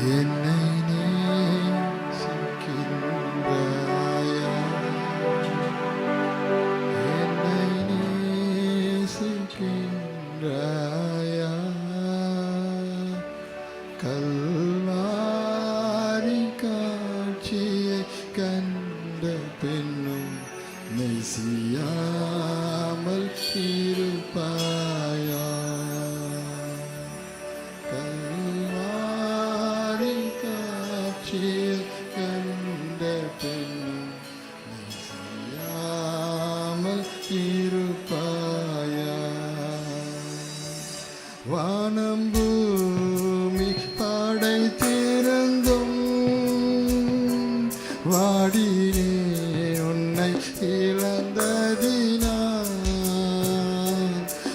என்னை நேசிக்கின்றாயா? என்னை நேசிக்கின்றாயா? கல்வாரி இருப்பாயா வானம் பூமி படைத்திருந்தும் வாடினே உன்னை இழந்ததினால்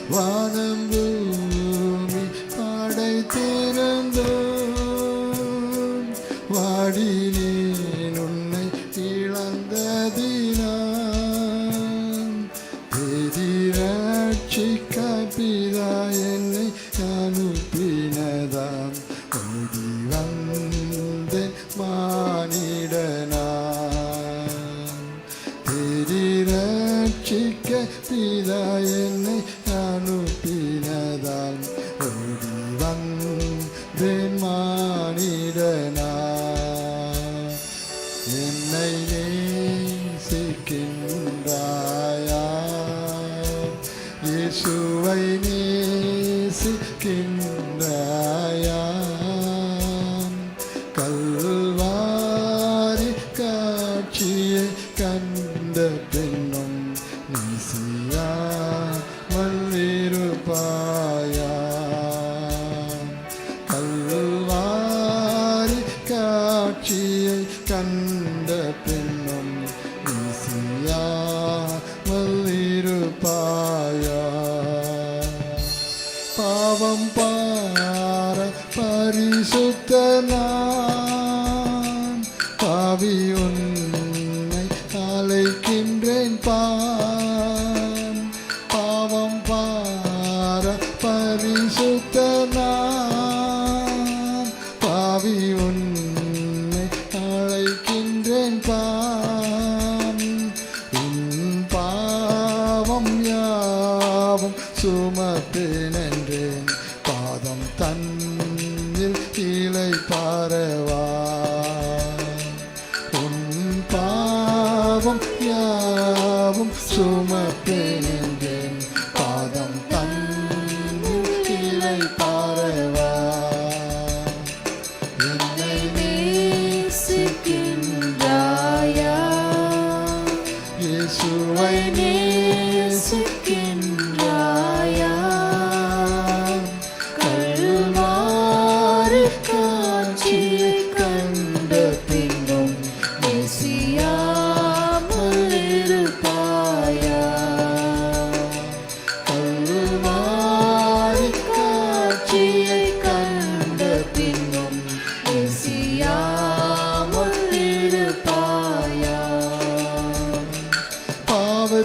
வானம் பூமி படைத்திருந்தும் வாடினேன் எதிரட்சிக்க சீதா என்னை அனுப்பினதால் ஓடி வந்தேன் மானிடனா என்னை நேசிக்கின்றாயா இயேசுவை நேசிக்கின்ற பாவம் பார பரிசுத்தனான் பாவி உன்னை அழைக்கின்றேன் பா கீழே உன் பாவம் யாவும் சுமப்பேன் பாதம் தன் கீழே பாரவா.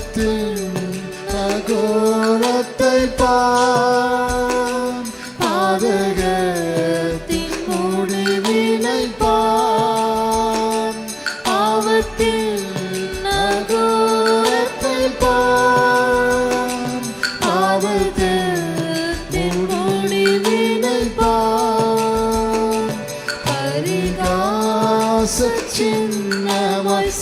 பாவத்தின் அகோரத்தை பார். பாதகத்தின் முடிவினை பார் பாவத்தில் நகோரத்தை பார். பாவத்தில் முடிவினை பார் பரிகாச சின்னமாய்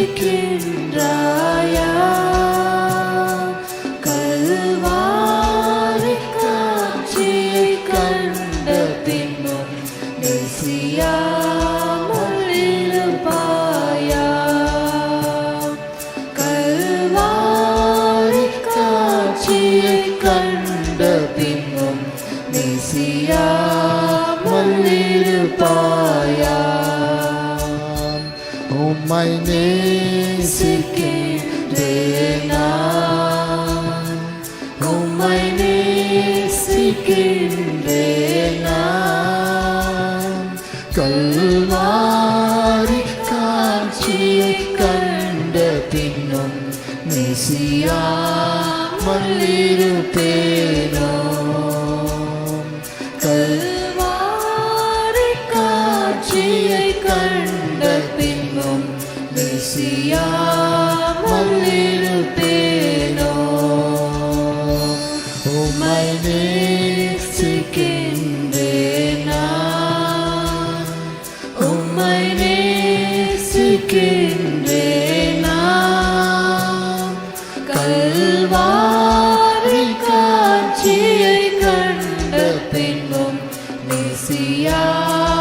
நேசிக்கின்றாயா கல்வாரி காட்சியை கண்ட பின்னும் நேசியாமல் இருப்பாயா கல்வாரி காட்சியை கண்ட பின்னும் இருப்பாயா உம்மை நேசிக்கின்றேன் நான். உம்மை நேசிக்கின்றேன் நான். கல்வாரி காட்சியை கண்ட பின்னும் மெசியாமல் இருப்பேனோ கல்வாரி பின்பும் மெசியாமல்